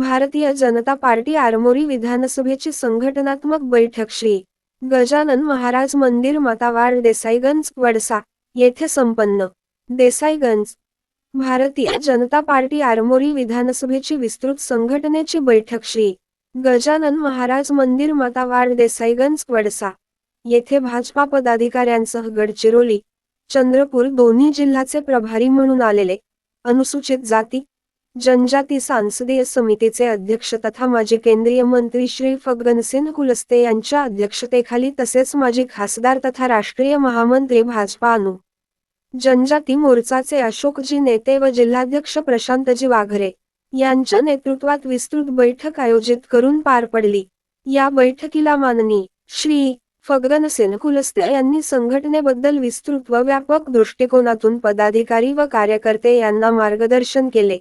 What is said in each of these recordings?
Bharatiya Janata party Armori विधानसभेची संघटनात्मक बैठक श्री गजानन महाराज मंदिर मतावार देसाईगंज वडसा येथे संपन्न. देसाईगंज भारतीय जनता पार्टी आरमोरी विधानसभेची विस्तृत संघटनेची बैठक श्री गजानन महाराज मंदिर मतावार देसाईगंज वडसा येथे भाजपा पदाधिकाऱ्यांसह गडचिरोली चंद्रपूर दोन्ही जिल्ह्याचे प्रभारी म्हणून आलेले अनुसूचित जाती जनजाती सांसदीय समितीचे अध्यक्ष तथा माजी केंद्रीय मंत्री श्री फग्गनसिंह कुलस्ते यांच्या अध्यक्षतेखाली तसेच माजी खासदार तथा राष्ट्रीय महामंत्री भाजपा अनु. जनजाती मोर्चाचे अशोकजी नेते व जिल्हाध्यक्ष प्रशांतजी वाघरे यांच्या नेतृत्वात विस्तृत बैठक आयोजित करून पार पडली. या बैठकीला माननी श्री फग्गनसिंह कुलस्ते यांनी संघटनेबद्दल विस्तृत व व्यापक दृष्टिकोनातून पदाधिकारी व कार्यकर्ते यांना मार्गदर्शन केले.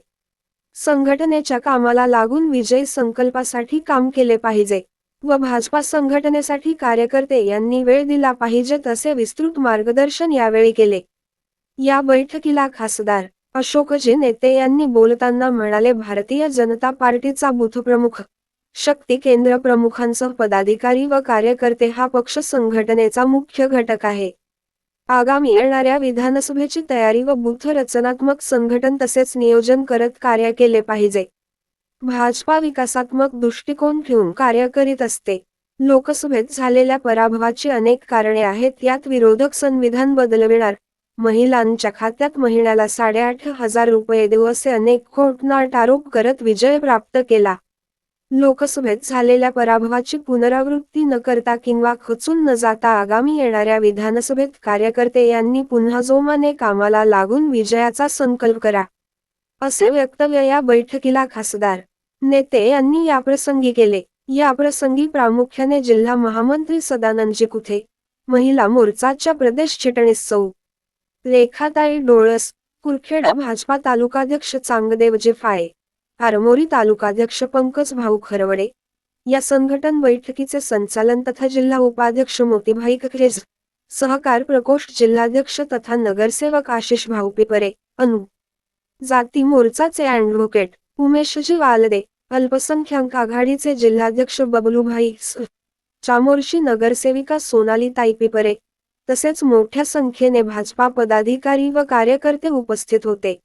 संघटनेच्या कामाला लागून विजय संकल्पासाठी काम केले पाहिजे व भाजपा संघटनेसाठी कार्यकर्ते यांनी वेळ दिला पाहिजे तसे विस्तृत मार्गदर्शन यावेळी केले. या बैठकीला खासदार अशोकजी नेते यांनी बोलताना म्हणाले भारतीय जनता पार्टीचा बूथप्रमुख शक्ती केंद्र प्रमुखांसह पदाधिकारी व कार्यकर्ते हा पक्ष संघटनेचा मुख्य घटक आहे. आगामी येणाऱ्या विधानसभेची तयारी व बूथ रचनात्मक संघटन तसेच नियोजन करत कार्य केले पाहिजे. भाजपा विकासात्मक दृष्टिकोन ठेवून कार्य करीत असते. लोकसभेत झालेल्या पराभवाची अनेक कारणे आहेत यात विरोधक संविधान बदलविणार महिलांच्या खात्यात महिन्याला साडेआठ हजार रुपये देऊ असे अनेक खोटनाट आरोप करत विजय प्राप्त केला. लोकसभेत झालेल्या पराभवाची पुनरावृत्ती न करता किंवा खचून न जाता आगामी येणाऱ्या विधानसभेत कार्यकर्ते यांनी पुन्हा जोमाने कामाला लागून विजयाचा संकल्प करा असे वक्तव्य या बैठकीला खासदार नेते यांनी याप्रसंगी केले. या प्रसंगी प्रामुख्याने जिल्हा महामंत्री सदानंदजी कुथे महिला मोर्चाच्या प्रदेश चिटणीस सौ रेखाताई डोळस कुरखेडा भाजपा तालुकाध्यक्ष चांगदेवजी फाळे आरमोरी तालुकाध्यक्ष पंकज भाऊ खरवडे या संघटन बैठकीचे संचालन तथा जिल्हा उपाध्यक्ष मोतीभाई ककरेज सहकार प्रकोष्ठ जिल्हाध्यक्ष तथा नगरसेवक आशिष भाऊ पिपरे अनु. जाती मोर्चाचे अँडव्होकेट उमेशजी वालदे अल्पसंख्याक आघाडीचे जिल्हाध्यक्ष बबलूभाई चामोर्शी नगरसेविका सोनाली ताई पिपरे तसेच मोठ्या संख्येने भाजपा पदाधिकारी व कार्यकर्ते उपस्थित होते.